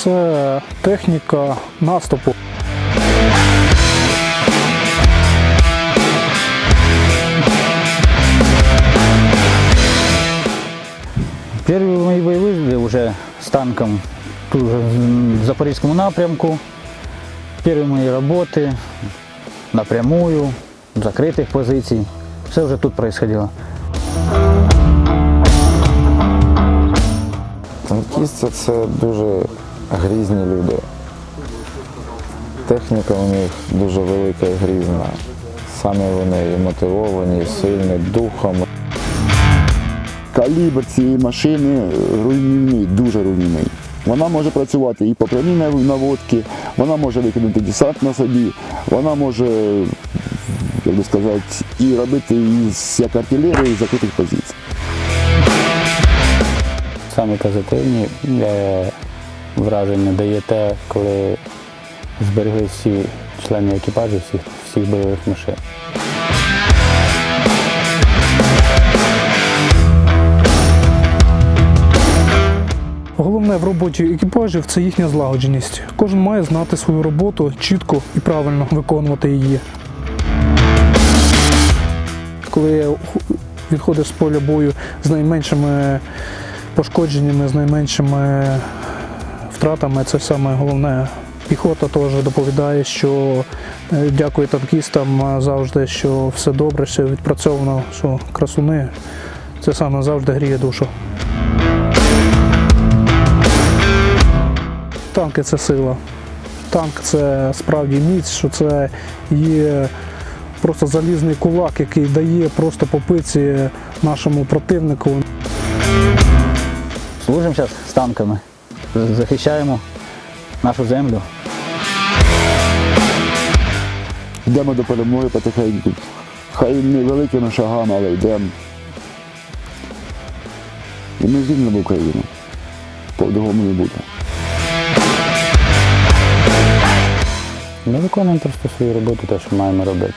це техніка наступу. Первые мои боевые были уже с танком тут же в Запорізькому напрямку. Первые мои работы напрямую, з закритих позицій. Все вже тут происходило. Танкісти це дуже грізні люди. Техніка у них дуже велика і грізна. Саме вони і мотивовані, і сильні духом. Калібр цієї машини руйнівний, дуже руйнівний. Вона може працювати і по прямій нав- наводці, вона може викинути десант на собі, вона може, як би сказати, і робити із як артилерію з закритих позицій. Саме позитивні е, враження дає те, коли зберегли всі члени екіпажу всіх, всіх бойових машин. Головне в роботі екіпажів це їхня злагодженість. Кожен має знати свою роботу чітко і правильно виконувати її. Коли відходиш з поля бою з найменшими пошкодженнями, з найменшими втратами, це саме головне. Піхота теж доповідає, що е, дякую танкістам е, завжди, що все добре, все відпрацьовано, що красуни. Це саме завжди гріє душу. Танки це сила. Танк це справді міць, що це є просто залізний кулак, який дає просто по пиці нашому противнику. Служимо зараз з танками, захищаємо нашу землю. Йдемо до перемоги потихеньку. Хай не великими шагами, але йдемо. І ми звільнимо Україну. По-другому не буде. Ми виконуємо просто свою роботу, те, що маємо робити.